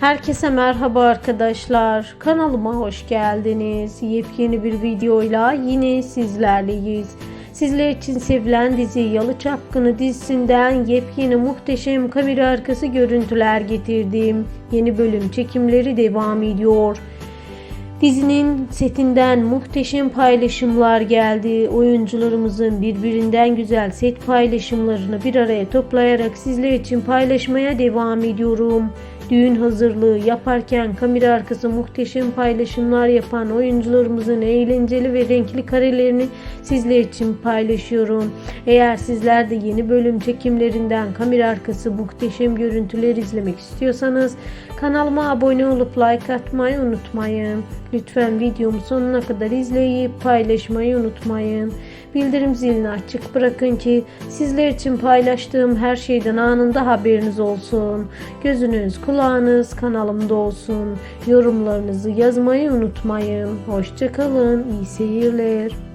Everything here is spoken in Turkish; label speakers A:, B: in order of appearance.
A: Herkese merhaba arkadaşlar. Kanalıma hoş geldiniz. Yepyeni bir videoyla yine sizlerleyiz. Sizler için sevilen dizi Yalı Çapkını dizisinden yepyeni muhteşem kamera arkası görüntüler getirdim. Yeni bölüm çekimleri devam ediyor. Dizinin setinden muhteşem paylaşımlar geldi. Oyuncularımızın birbirinden güzel set paylaşımlarını bir araya toplayarak sizler için paylaşmaya devam ediyorum. Düğün hazırlığı yaparken kamera arkası muhteşem paylaşımlar yapan oyuncularımızın eğlenceli ve renkli karelerini sizler için paylaşıyorum. Eğer sizler de yeni bölüm çekimlerinden kamera arkası muhteşem görüntüler izlemek istiyorsanız kanalıma abone olup like atmayı unutmayın. Lütfen videomu sonuna kadar izleyip paylaşmayı unutmayın. Bildirim zilini açık bırakın ki sizler için paylaştığım her şeyden anında haberiniz olsun. Gözünüz kulağınız kanalımda olsun. Yorumlarınızı yazmayı unutmayın. Hoşçakalın. İyi seyirler.